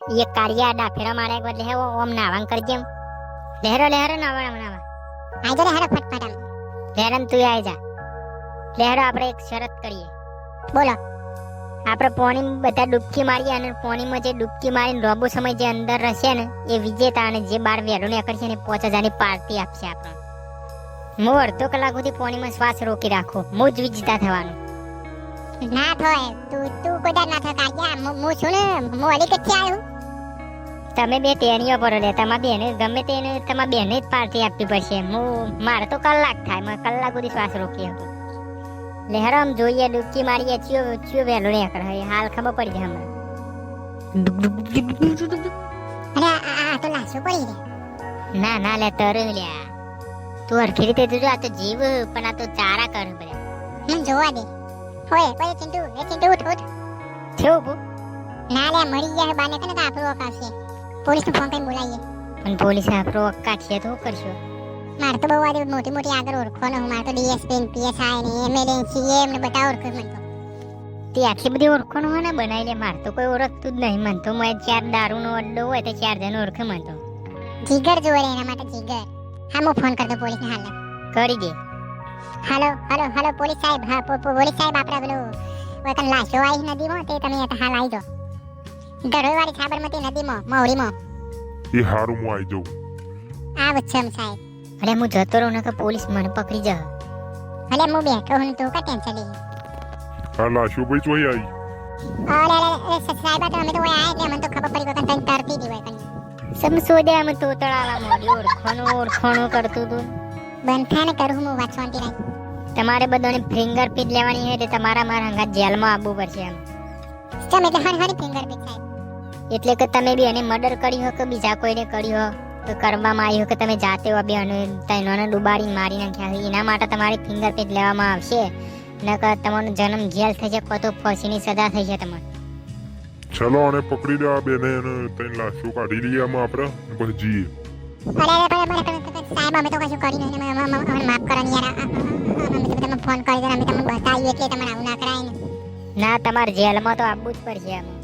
એ કારિયા ડાફેરા મારે એક બદલે હે ઓમ નાવાંગ કરજે એમ. લહેરો લહેરો નાવા નાવા આઈ आई जा હેડો ફટફટ આમ લહેરન तू आई जा લહેરો આપણે એક શરત કરીએ. બોલો. આપણે પોણી બધા ડૂબકી મારીએ અને પોણીમાં જે ડૂબકી મારીને રોબો સમય જે અંદર રહેશે ને એ વિજેતા અને જે બાર વેડો નીકળશે ને પાંચ હજારની પાર્ટી આપશે આપણે હું અડધો કલાક સુધી પોણીમાં શ્વાસ રોકી રાખું. હું જ વિજેતા થવાનું. ના થાય. તું તું કોઈ ના થાય. હું છું ને? હું અલી કચ્ચે આવ્યું તમે બે ટેણીઓ પર લે તમારા બેને ગમે તેને તમારા બેને જ પાર્ટી આપવી પડશે. હું મારે તો કલાક થાય મેં કલાક સુધી શ્વાસ રોકી શકું. લહેરો આમ જોઈએ ડૂબકી મારીએ ચિયો ચિયો વહેલો નીકળે એ હાલ ખબર પડી જાય હમણાં. અરે આ આ તો લાશો પડી રે ના ના લે તર લ્યા. તું અરખી રીતે જોજો આ તો જીવ પણ આ તો ચારા કર પડે. મને જોવા દે. હોય કોઈ ચિંટુ એ ચિંટુ ઉઠ ઉઠ. થયું ના લે મરી ગયા બાને કને તો આપણો વક આવશે પોલીસ નો ફોન કરીને બોલાવીએ. પણ પોલીસ આપણો કાઢીએ તો શું કરશું? મારે તો બહુ આજે મોટી મોટી આગળ ઓળખો ને મારે તો ડીએસપી ને પીએસઆઈ ને એમએલએ સીએમ ને બધા ઓળખો મને તો. તે આટલી બધી ઓળખણ હોય ને બનાવી લે? મારે તો કોઈ ઓળખતું જ નહીં. મન તો મેં ચાર દારૂનો અડ્ડો હોય તો ચાર જણ ઓળખે મન તો. જીગર જોવે એના માટે જીગર. હા હું ફોન કરતો પોલીસને હાલ. કરી દે. હાલો હાલો હાલો પોલીસ સાહેબ. હા પોલીસ સાહેબ આપણે પેલું વતન લાશો આવી નદીમાં તે તમે હાલ આવી જાઓ. ગરોળવાળી સાબરમતી નદીમાં મહુડીમાં એ હારું હું આવી જાઉં. આ વચ્ચમ સાહેબ. અરે હું જતો રહું ને કે પોલીસ મને પકડી જા ભલે હું બેઠો હું તો કા ટેન્શન લઈ આ લાશો ભાઈ ચોઈ આવી અરે અરે અરે તો અમે તો ઓય આયા એટલે મને તો ખબર પડી વખત તને તરતી દી હોય કને. સમસોદે અમે તો તળાલા મોડી ઓળખવાનું ઓળખવાનું કરતું તું. બંધા કરું હું વાત રહી રાખ. તમારે બધાને ફિંગરપ્રિન્ટ લેવાની છે એટલે તમારા મારા હંગા જેલમાં આવવું પડશે એમ ચમ એટલે હર હર ફિંગર પ્રિન્ટ સાહેબ એટલે કે તમે બી એને મર્ડર કર્યું હોય કે બીજા કોઈને કર્યું હોય તો કરવામાં આવ્યું કે તમે જાતે હો બે અને તૈનોને ડુબાડી મારી નાખ્યા હોય એના માટે તમારી ફિંગરપ્રિન્ટ લેવામાં આવશે. નકર તમારો જન્મ જેલ થઈ જાય કાં તો ફાંસીની સજા થઈ જાય તમારે. ચલો અને પકડી દે આ બેને અને તઈને લાશો કાઢી લઈએ આમાં આપણે. પછી જઈએ અરે અરે અરે અરે અરે, સાહેબ અમે તો કશું કરી નહીં. અમે- અમે- અમે- અમને માફ કરો ને યાર. અમે તો તમને ફોન કરી દો અમે તમને બતાવીએ એટલે તમારે આવું ના કરાય ને. ના તમારે જેલમાં તો આવવું જ પડશે એમ